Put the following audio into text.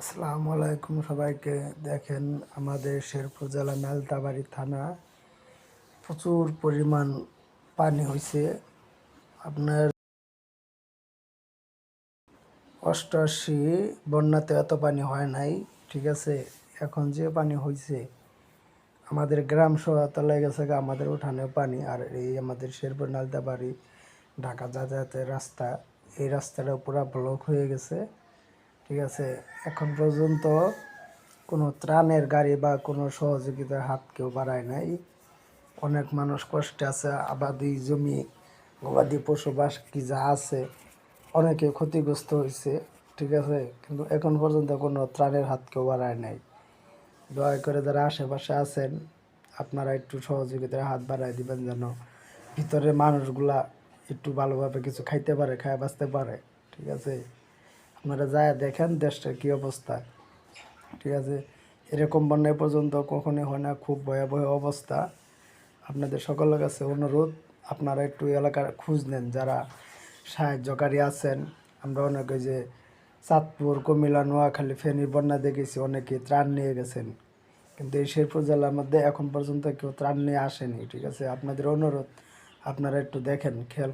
আসসালামু আলাইকুম সবাইকে। দেখেন আমাদের শেরপুর জেলা মেলতাবাড়ি থানা। প্রচুর পরিমাণ পানি হয়েছে আপনার অষ্টআশি বন্যাতে এত পানি হয় নাই, ঠিক আছে? এখন যে পানি হয়েছে আমাদের গ্রাম সহায়তালায় গেছে গা, আমাদের উঠানে পানি। আর এই আমাদের শেরপুর নালতাবাড়ি ঢাকা যাতায়াতের রাস্তা, এই রাস্তাটা পুরো ব্লক হয়ে গেছে। ঠিক আছে? এখন পর্যন্ত কোনো ত্রাণের গাড়ি বা কোনো সহযোগিতার হাত কেউ বাড়ায় নাই। অনেক মানুষ কষ্টে আছে, আবাদি জমি, গবাদি পশু, বাস কি যা আছে, অনেকে ক্ষতিগ্রস্ত হয়েছে ঠিক আছে? কিন্তু এখন পর্যন্ত কোনো ত্রাণের হাত কেউ বাড়ায় নাই। দয়া করে যারা আশেপাশে আছেন, আপনারা একটু সহযোগিতার হাত বাড়ায় দিবেন যেন ভিতরে মানুষগুলা একটু ভালোভাবে কিছু খাইতে পারে খায় বাঁচতে পারে, ঠিক আছে? আপনারা যায় দেখেন দেশটার কী অবস্থা। ঠিক আছে? এরকম বন্যায় পর্যন্ত কখনোই হয় না, খুব ভয়াবহ অবস্থা। আপনাদের সকলের কাছে অনুরোধ, আপনারা একটু এলাকার খোঁজ নেন যারা সাহায্যকারী আছেন। আমরা অনেকে যে চাঁদপুর, কুমিল্লা, নোয়াখালী ফেনীর বন্যা দেখেছি, অনেকে ত্রাণ নিয়ে গেছেন। কিন্তু এই শেরপুর জেলার মধ্যে এখন পর্যন্ত কেউ ত্রাণ নিয়ে আসেনি, ঠিক আছে? আপনাদের অনুরোধ, আপনারা একটু দেখেন, খেয়াল